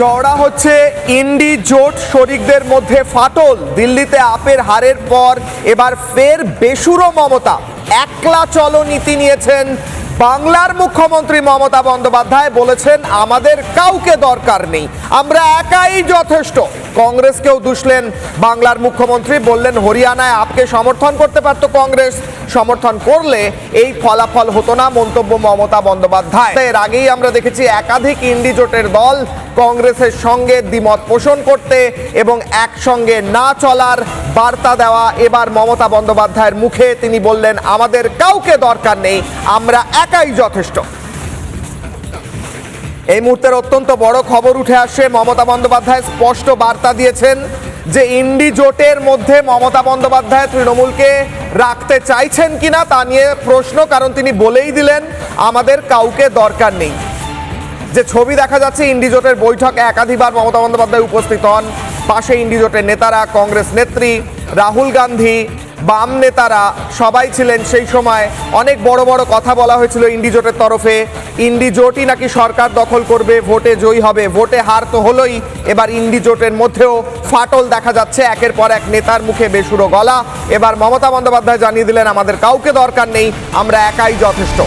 চওড়া হচ্ছে ইন্ডি জোট শরিকদের মধ্যে ফাটল। দিল্লিতে আপের হারের পর এবার ফের বেসুরো মমতা। একলা চলো নীতি নিয়েছেন বাংলার মুখ্যমন্ত্রী মমতা বন্দ্যোপাধ্যায় বলেছেন, আমাদের কাউকে দরকার নেই। আমরা একাই যথেষ্ট। কংগ্রেসকেও দুষলেন, বাংলার মুখ্যমন্ত্রী বললেন, হরিয়ানায় আপকে সমর্থন করতে পারত কংগ্রেস। সমর্থন করলে এই ফলাফল হতো না। মন্তব্য মমতা বন্দ্যোপাধ্যায়। এর আগেই আমরা দেখেছি একাধিক ইন্ডি জোটের দল কংগ্রেসের সঙ্গে দ্বিমত পোষণ করতে এবং একসঙ্গে না চলার বার্তা দেওয়া। এবার মমতা বন্দ্যোপাধ্যায়ের মুখে তিনি বললেন, আমাদের কাউকে দরকার নেই। আমরা একাই যথেষ্ট। এই মুহূর্তের অত্যন্ত বড় খবর উঠে আসে, মমতা বন্দ্যোপাধ্যায় স্পষ্ট বার্তা দিয়েছেন যে ইন্ডি জোটের মধ্যে মমতা বন্দ্যোপাধ্যায় তৃণমূলকে রাখতে চাইছেন কিনা তা নিয়ে প্রশ্ন, কারণ তিনি বলেই দিলেন, আমাদের কাউকে দরকার নেই। যে ছবি দেখা যাচ্ছে ইন্ডিজোটের বৈঠকে একাধিবার মমতা বন্দ্যোপাধ্যায় উপস্থিত হন। পাশে ইন্ডিজোটের নেতারা, কংগ্রেস নেত্রী, রাহুল গান্ধী বাম নেতারা সবাই ছিলেন সেই সময় অনেক বড় বড় কথা বলা হয়েছিল ইন্ডিজোটের তরফে। ইন্ডিজোটই নাকি সরকার দখল করবে, ভোটে জয়ী হবে। ভোটে হার তো হলোই। এবার ইন্ডিজোটের মধ্যেও ফাটল দেখা যাচ্ছে। একের পর এক নেতার মুখে বেসুরো গলা। এবার মমতা বন্দ্যোপাধ্যায় জানিয়ে দিলেন, আমাদের কাউকে দরকার নেই। আমরা একাই যথেষ্ট।